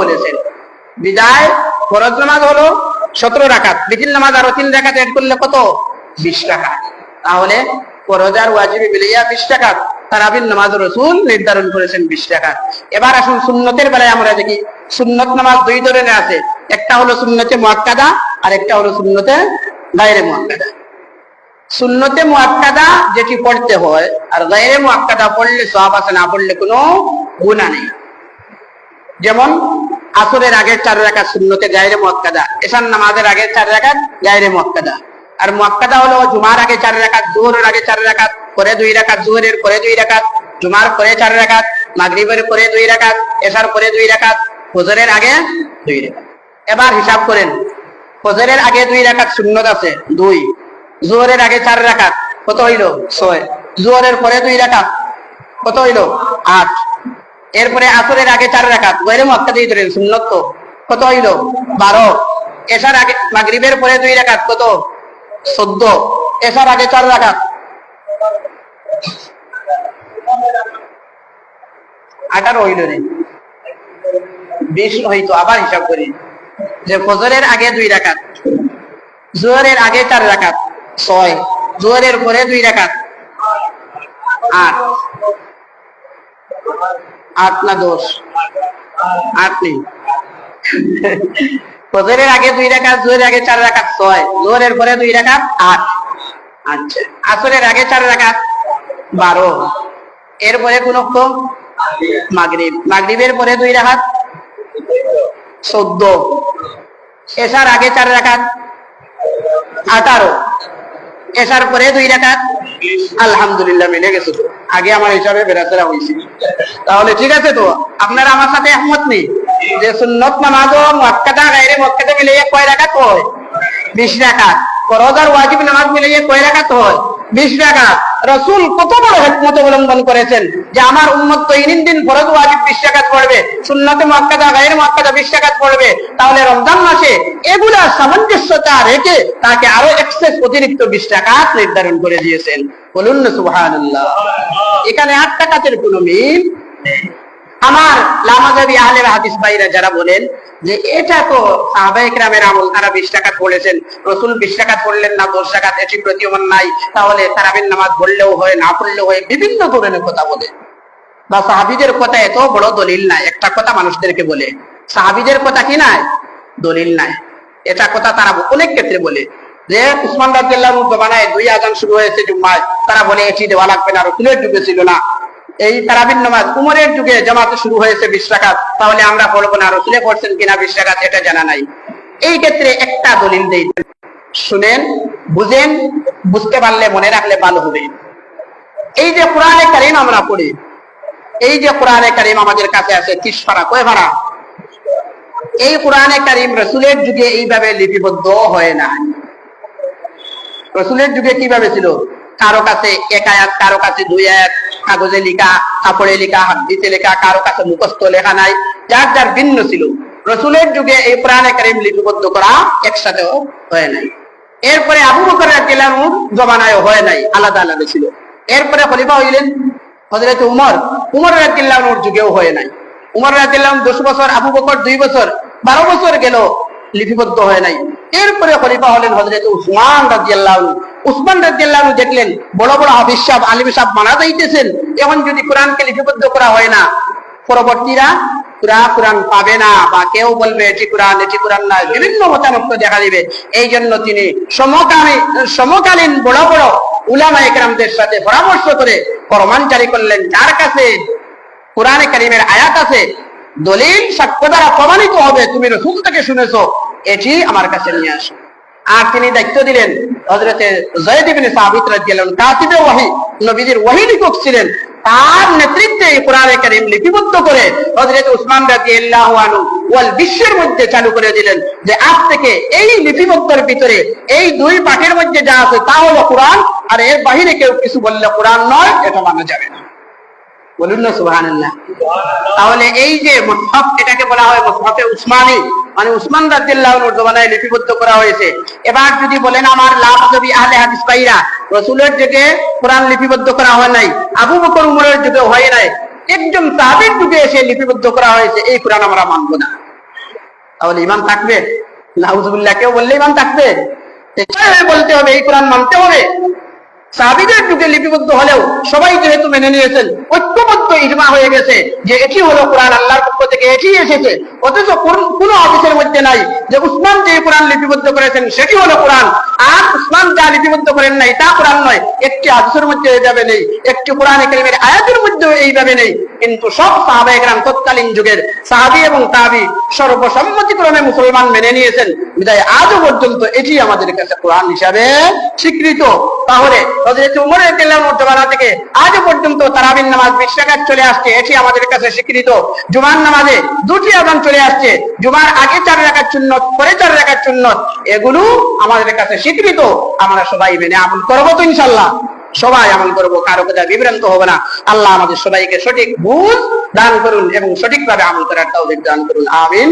বলেছেন। বিদায়, ফরজ নামাজ হলো সতেরো রাকাত। বিতিল নামাজ আরও তিন রাকাত এড করলে কত? বিশ টাকা তাহলে ফরজ আর ওয়াজিবি মিলিয়া বিশ টাকা তারাবির নামাজ রসুল নির্ধারণ করেছেন বিশ টাকা এবার আসুন সুন্নতের বেলায় আমরা দেখি, সুন্নত নামাজ দুই ধরনের আছে। একটা হলো সুন্নতে মুয়াক্কাদা, আর একটা হলো সুন্নতে মুয়াক্কাদা। সুন্নতে মুয়াক্কাদা যেটি পড়তে হয়, আর গায়রে মুয়াক্কাদা পড়লে সওয়াব আছে, না পড়লে কোনো গুনাহ নেই। যেমন আসরের আগের চার রাকাত সুন্নতে গায়রে মুয়াক্কাদা। এশার নামাজের আগের চার রাকাত গায়রে মুয়াক্কাদা। আর মুয়াক্কাদা হলো জুমার আগে চার রাকাত, জোহরের আগে চার রাকাত, পরে দুই রাকাত, জোহরের পরে দুই রাকাত, জুমার পরে চার রাকাত, মাগরিবের পরে দুই রাকাত, এশার পরে দুই রাকাত, ফজরের আগে দুই রাকাত। এবার হিসাব করেন, ফজরের আগে দুই রাকাত সুন্নত আছে, দুই। জোহরের আগে চার রাকাত, কত হইল? ছয়। জোহরের পরে দুই রাকাত, কত হইল? আট। এরপরে আসরের আগে চার রাকাত। গৈরে মক্কা দিয়ে ধরেন সুন্নত তো। কত হইল? বারো। এসার আগে, মাগরিবের পরে দুই রাকাত, কত? চোদ্দ। এসার আগে চার রাকাত। আঠারো হইল রে। বিশ হইতো, আবার হিসাব করি। যে ফজরের আগে দুই রাকাত, জোহরের আগে চার রাকাত, ছয়। জোহরের পরে দুই রাকাত, আট। আট না দশ? আট নেই। ফজরের আগে দুই রাকাত জোহরের আগে চার রাকাত ছয়। জোহরের পরে দুই রাকাত আট। আচ্ছা। আসরের আগে চার রাকাত বারো। এরপরে কোন মাগরিব। মাগরিবের পরে দুই রাকাত চোদ্দ। এসার আগে চার রাকাত আঠারো। এসার পরে দুই রাকাত? আলহামদুলিল্লাহ, মিলে গেছে তো। আগে আমার হিসাবে বেড়াতেরা হয়েছে তাহলে ঠিক আছে তো? আপনারা আমার সাথে একমত নেই? যে সুন্নত নামাজ ও মক্কাটা গাইরে মক্কাটা মিলে কয় রাকাত হয়? বিশ রাকাত। ফরজ ওয়াজিব নামাজ মিলে কয় রাকাত হয়? বিশ রাকাত। রসুল কত বড় হেকমত অবলম্বন করেছেন যে আমার উন্মত তো ইনিন দিন ফরজ ওয়াজিব বিশ টাকাত পড়বে, সুন্নতে মাক্কাদা গায়ের মাক্কাদা বিশ টাকাত পড়বে, তাহলে রমজান মাসে এগুলা সামঞ্জস্যতা রেখে তাকে আরও এক্সেস অতিরিক্ত বিশ টাকাত নির্ধারণ করে দিয়েছেন বলুন না সুবহানাল্লাহ এখানে আট টাকাতের কোনো মিল। আমার লামাজাবি আহলের হাদিস ভাইরা যারা বলেন যে এটা তো সাহাবায়ে কেরামের আমল, তারা বিশ টাকা পড়েছেন, রসুল বিশ টাকা পড়লেন না, দশ টাকা এটি প্রতীয়মান নাই, তাহলে তারাবির নামাজ পড়লেও হয়, না পড়লেও হয়, বিভিন্ন ধরনের কথা বলে। বা সাহাবিদের কথা এত বড় দলিল নাই, একটা কথা মানুষদেরকে বলে, সাহাবিদের কথা কি নাই? দলিল নাই। এটা কথা তারা অনেক ক্ষেত্রে বলে। যে উসমান রাজিয়াল্লাহ জমানায় দুই আজান শুরু হয়েছে জুম্মায়, তারা বলে এটি দেওয়া লাগবে না, রসুলের যুগে ছিল না। এই তারাবিন নামাজ উমরের যুগে জামাতে শুরু হয়েছে বিশ টাকাত তাহলে আমরা পড়ব না, রসুলে পড়ছেন কিনা বিশ টাকাত এটা জানা নাই। এই ক্ষেত্রে একটা দলিল দেই। শুনেন, বুঝেন, বুঝতে পারলে মনে রাখলে ভালো হবে। এই যে কোরআনে কারিম আমরা পড়ি, এই যে কোরআনে কারিম আমাদের কাছে আছে, ত্রিশ ভাড়া কয় ভাড়া এই কোরআনে কারিম রসুলের যুগে এইভাবে লিপিবদ্ধ হয় না। রসুলের যুগে কীভাবে ছিল? কারও কাছে এক আয়াত, কারও কাছে দুই আয়াত কাগজে লেখা, কাপড়ে লেখা, হাদিসে লেখা, কারও কাছে মুখস্থ লেখা নাই, যার যার ভিন্ন ছিল। রসুলের যুগে এই কোরআনে কারিম লিপিবদ্ধ করা একসাথে হয় নাই। এরপরে আবু বকর রাদিয়াল্লাহুর জমানায় হয় নাই, আলাদা আলাদা ছিল। এরপরে খলিফা হইলেন হযরত উমর। উমর রাদিয়াল্লাহুর যুগেও হয় নাই। উমর রাদিয়াল্লাহু দশ বছর, আবু বকর দুই বছর, বারো বছর গেল লিপিবদ্ধ হয় নাই। এরপরে খলিফা হলেন হযরত উসমান রাদিয়াল্লাহু উসমান রাদিয়াল্লাহু দেখলেন, বড় বড় হাফিজ সাহেব, আলিম সাহেব মানা যাইতেছেন। এখন যদি কোরআনকে লিপিবদ্ধ করা হয় না, পরবর্তীরা পুরা কোরআন পাবে না, বা কেউ বলবে এটি কোরআন এটি কোরআন না বিভিন্ন মতামত দেখা দিবে। এই জন্য তিনি সমকালীন সমকালীন বড় বড় উলামা একরামদের সাথে পরামর্শ করে ফরমান জারি করলেন, যার কাছে কোরআনে কারিমের আয়াত আছে, দলিল সাক্ষ্য দ্বারা প্রমাণিত হবে, তুমি রসুল থেকে শুনেছো, এটি আমার কাছে নিয়ে আসো। আর তিনি দায়িত্ব দিলেন হজরতে জয়দ ইবনে সাবিত কাতিবে ওয়াহি, নবীজির ওয়াহি লিখক ছিলেন। তার নেতৃত্বে কোরআনে কারীম লিপিবদ্ধ করে হযরত উসমান রাদিয়াল্লাহু আনহু ওয়াল বিশ্বের মধ্যে চালু করে দিলেন যে আজ থেকে এই লিপিবদ্ধের ভিতরে এই দুই পাঠের মধ্যে যা আছে তা হলো কোরআন, আর এর বাহিরে কেউ কিছু বললে কোরআন নয়, এটা মানা যাবে না। বলুন না সুবহানাল্লাহ। তাহলে এই যে মুসহাফ এটাকে বলা হয় মুসহাফে উসমানী মানে উসমান রাদিয়াল্লাহু জমানায় লিপিবদ্ধ করা হয়েছে। এবার যদি বলেন আমার লাভ যদি আহলে হাদিস পাইরা রসুলের যুগে কোরআন লিপিবদ্ধ করা হয় নাই, আবু বকর উমরের যুগে হয় নাই, একজন তাদের যুগে এসে লিপিবদ্ধ করা হয়েছে, এই কোরআন আমরা মানব না। তাহলে ইমান থাকবে? নাউজুবিল্লাহ, কেউ বললে ইমান থাকবে? বলতে হবে, এই কোরআন মানতে হবে। সাহাবিদের যুগে লিপিবদ্ধ হলেও সবাই যেহেতু মেনে নিয়েছেন, ঐক্যবদ্ধ ইজমা হয়ে গেছে যে এটি হলো কোরআন, আল্লাহর পক্ষ থেকে এটি এসেছে। অথচ কোন- অফিসের মধ্যে নাই যে উসমান যে কোরআন লিপিবদ্ধ করেছেন, সেটি হলো কোরআন। আর উসমান যা লিপিবদ্ধ করেন নাই, তা কোরআন নয়। একটি আদেশের মধ্যে এইভাবে নেই, একটি কোরআন একাডেমির আয়াতের মধ্যেও এইভাবে নেই। কিন্তু সব সাহাবা একরাম তৎকালীন যুগের সাহাবি এবং তাবি সর্বসম্মতিক্রমে মুসলমান মেনে নিয়েছেন। বিদায় আজও পর্যন্ত এটি আমাদের কাছে কোরআন হিসাবে স্বীকৃত। তাহলে হযরত উমর রাদিয়াল্লাহু জমানা থেকে আজও পর্যন্ত তারাবির নামাজ বিশ চলে আসছে, এটি আমাদের কাছে স্বীকৃত। জুমার নামাজে দুটি আযান চলে আসছে, জুমার আগে চার রাকাত সুন্নত, পরে চার রাকাত সুন্নত, এগুলো আমাদের কাছে স্বীকৃত। আমরা সবাই মেনে আমল করব তো ইনশাল্লাহ সবাই আমল করব, কারও কথা বিভ্রান্ত হবে না। আল্লাহ আমাদের সবাইকে সঠিক ভুল দান করুন এবং সঠিকভাবে আমল করার তাও দান করুন। আমিন।